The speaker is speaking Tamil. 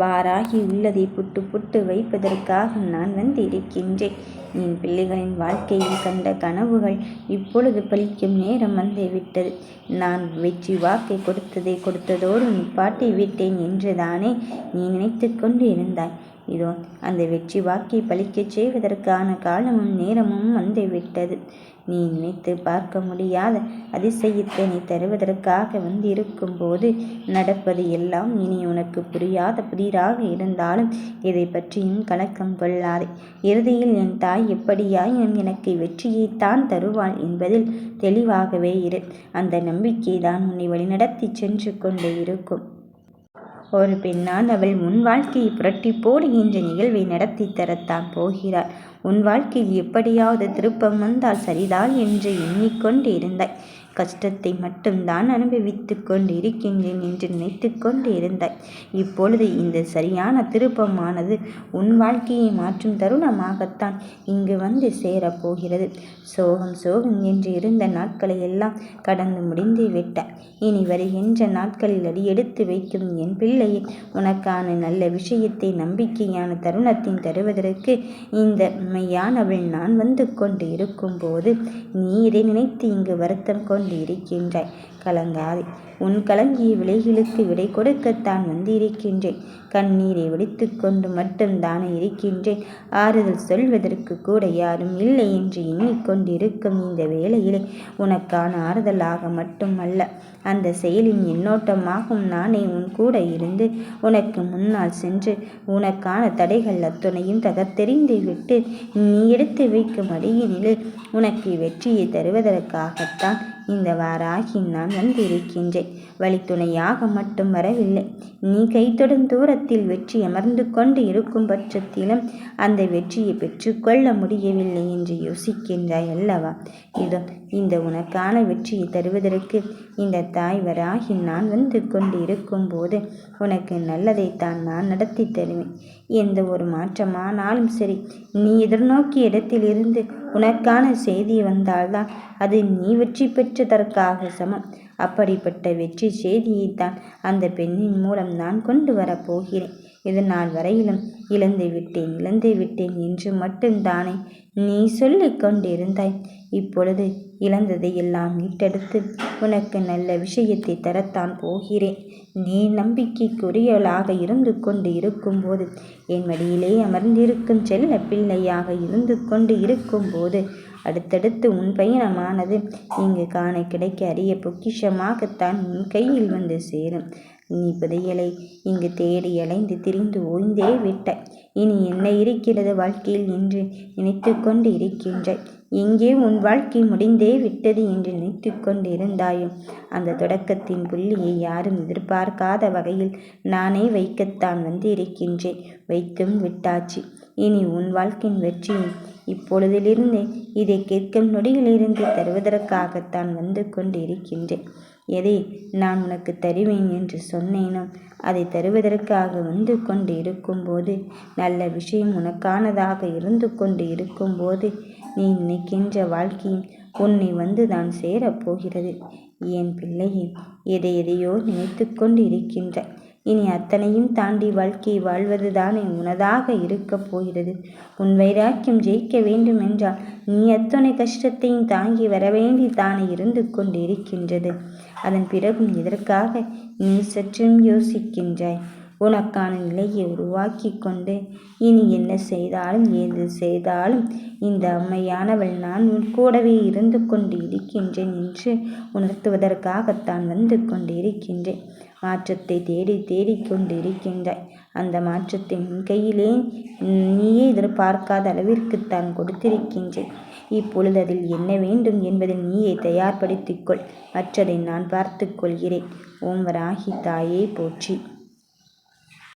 வாராகி உள்ளதை புட்டு புட்டு வைப்பதற்காக நான் வந்திருக்கின்றேன். என் பிள்ளைகளின் வாழ்க்கையில் கண்ட கனவுகள் இப்பொழுது பலிக்கும் நேரம் வந்துவிட்டது. நான் வெற்றி வாக்கை கொடுத்ததை கொடுத்ததோடு நிப்பாட்டி விட்டேன் என்றுதானே நீ நினைத்து கொண்டு இருந்தாய் இதோ அந்த வெற்றி வாக்கை பலிக்கச் செய்வதற்கான காலமும் நேரமும் வந்துவிட்டது. நீ நினைத்து பார்க்க முடியாத அதிசயத்தை நீ தருவதற்காக வந்திருக்கும் போது நடப்பது எல்லாம் இனி உனக்கு புரியாத புதிராக இருந்தாலும் இதை பற்றியும் கலக்கம் கொள்ளாதே. இறுதியில் என் தாய் எப்படியாயும் எனக்கு வெற்றியைத்தான் தருவாள் என்பதில் தெளிவாகவே இரு. அந்த நம்பிக்கை தான் உன்னை வழிநடத்தி சென்று கொண்டே இருக்கும். ஒரு பெண்ணான். அவள் முன் வாழ்க்கையை புரட்டி போடுகின்ற நிகழ்வை நடத்தி தரத்தான் போகிறாள். உன் வாழ்க்கையில் எப்படியாவது திருப்பம் வந்தால் சரிதான் என்று எண்ணிக்கொண்டு இருந்தாய் கஷ்டத்தை மட்டும்தான் அனுபவித்து கொண்டு இருக்கின்றேன் என்று நினைத்து கொண்டு இருந்தாய் இப்பொழுது இந்த சரியான திருப்பமானது உன் வாழ்க்கையை மாற்றும் தருணமாகத்தான் இங்கு வந்து சேரப்போகிறது. சோகம் சோகம் என்று இருந்த நாட்களை எல்லாம் கடந்து முடிந்து விட்ட. இனி வருகின்ற நாட்களில் அடியெடுத்து வைக்கும் என் பிள்ளையை உனக்கான நல்ல விஷயத்தை நம்பிக்கையான தருணத்தின் தருவதற்கு இந்த மெய்யானவள் நான் வந்து கொண்டு இருக்கும்போது நீ இதை நினைத்து இங்கு வருத்தம் கொண்டு இருக்கின்றாய் கலங்காதே. உன் கலங்கிய விலைகளுக்கு விடை கொடுக்கத்தான் வந்திருக்கின்றேன். கண்ணீரை வடித்து கொண்டு மட்டும்தானே இருக்கின்றேன். ஆறுதல் சொல்வதற்கு கூட யாரும் இல்லை என்று எண்ணிக்கொண்டிருக்கும் இந்த வேளையிலே உனக்கான ஆறுதலாக மட்டுமல்ல அந்த செயலின் எண்ணோட்டமாகும் நானே உன் கூட இருந்து உனக்கு முன்னால் சென்று உனக்கான தடைகள் அத்துணையும் தகத்தெறிந்து விட்டு நீ எடுத்து வைக்கும் அடியினில் உனக்கு வெற்றியை தருவதற்காகத்தான் இந்த வாராகி நான் வந்திருக்கின்றேன். வழித்துணையாக மட்டும் வரவில்லை. நீ கைத்தொடும் தூரத்தில் வெற்றி அமர்ந்து கொண்டு இருக்கும் பட்சத்திலும் அந்த வெற்றியை பெற்றுக்கொள்ள முடியவில்லை என்று யோசிக்கின்றாய் அல்லவா? இதோ இந்த உனக்கான வெற்றியை தருவதற்கு இந்த தாய் வராகி நான் வந்து கொண்டு இருக்கும்போது உனக்கு நல்லதைத்தான் நான் நடத்தி தருவேன். எந்த ஒரு மாற்றமானாலும் சரி நீ எதிர்நோக்கிய இடத்திலிருந்து உனக்கான செய்தி வந்தால்தான் அது நீ வெற்றி பெற்று பெற்றதற்காக சமம். அப்படிப்பட்ட வெற்றி செய்தியைத்தான் அந்த பெண்ணின் மூலம் நான் கொண்டு வரப்போகிறேன் இது நாள் வரையிலும் இழந்து விட்டேன் இழந்து விட்டேன் என்று மட்டும்தானே நீ சொல்லிக் கொண்டிருந்தாய். இப்பொழுது இழந்ததை எல்லாம் மீட்டெடுத்து உனக்கு நல்ல விஷயத்தை தரத்தான் போகிறேன். நீ நம்பிக்கைக்குரியவளாக இருந்து கொண்டு இருக்கும்போது என் வழியிலே அமர்ந்திருக்கும் செல்ல பிள்ளையாக இருந்து கொண்டு இருக்கும்போது அடுத்தடுத்து உன் பயணமானது இங்கு காண கிடைக்க அரிய பொக்கிஷமாகத்தான் உன் கையில் வந்து சேரும். நீ புதையலை இங்கு தேடி அலைந்து திரிந்து ஓய்ந்தே விட்டாய். இனி என்ன இருக்கிறது வாழ்க்கையில் என்று நினைத்து கொண்டு இருக்கின்றாய். எங்கே உன் வாழ்க்கை முடிந்தே விட்டது என்று நினைத்து கொண்டு இருந்தாயோ அந்த தொடக்கத்தின் புள்ளியை யாரும் எதிர்பார்க்காத வகையில் நானே வைக்கத்தான் வந்து இருக்கின்றேன். வைத்தும் விட்டாச்சு. இனி உன் வாழ்க்கையின் வெற்றியும் இப்பொழுதிலிருந்து இதை கேட்கும் நொடியிலிருந்து தருவதற்காகத்தான் வந்து கொண்டு இருக்கின்றேன் எதை நான் உனக்கு தருவேன் என்று சொன்னேனோ அதை தருவதற்காக வந்து கொண்டு இருக்கும்போது நல்ல விஷயம் உனக்கானதாக இருந்து கொண்டு இருக்கும்போது நீ நினைக்கின்ற வாழ்க்கையும் உன்னை வந்து தான் சேரப்போகிறது. என் பிள்ளையே எதை எதையோ நினைத்து கொண்டு இருக்கின்ற இனி அத்தனையும் தாண்டி வாழ்க்கையை வாழ்வது தானே உனதாக இருக்கப் போகிறது. உன் வைராக்கியம் ஜெயிக்க வேண்டும் என்றால் நீ அத்தனை கஷ்டத்தையும் தாங்கி வரவேண்டி தானே இருந்து கொண்டிருக்கின்றது. அதன் பிறகும் எதற்காக நீ சற்றும் யோசிக்கின்றாய்? உனக்கான நிலையை உருவாக்கி கொண்டு இனி என்ன செய்தாலும் ஏது செய்தாலும் இந்த அம்மையானவள் நான் உன் கூடவே இருந்து கொண்டு இருக்கின்றேன் என்று உணர்த்துவதற்காகத்தான் வந்து கொண்டு இருக்கின்றேன் மாற்றத்தை தேடி தேடிக்கொண்டிருக்கின்றாய் அந்த மாற்றத்தை உன் கையிலே நீயே எதிர்பார்க்காத அளவிற்கு தான் கொடுத்திருக்கின்றேன். இப்பொழுது அதில் என்ன வேண்டும் என்பதை நீயே தயார்படுத்திக்கொள் மற்றதை நான் பார்த்து கொள்கிறேன். ஓம் வராகி தாயே போற்றி.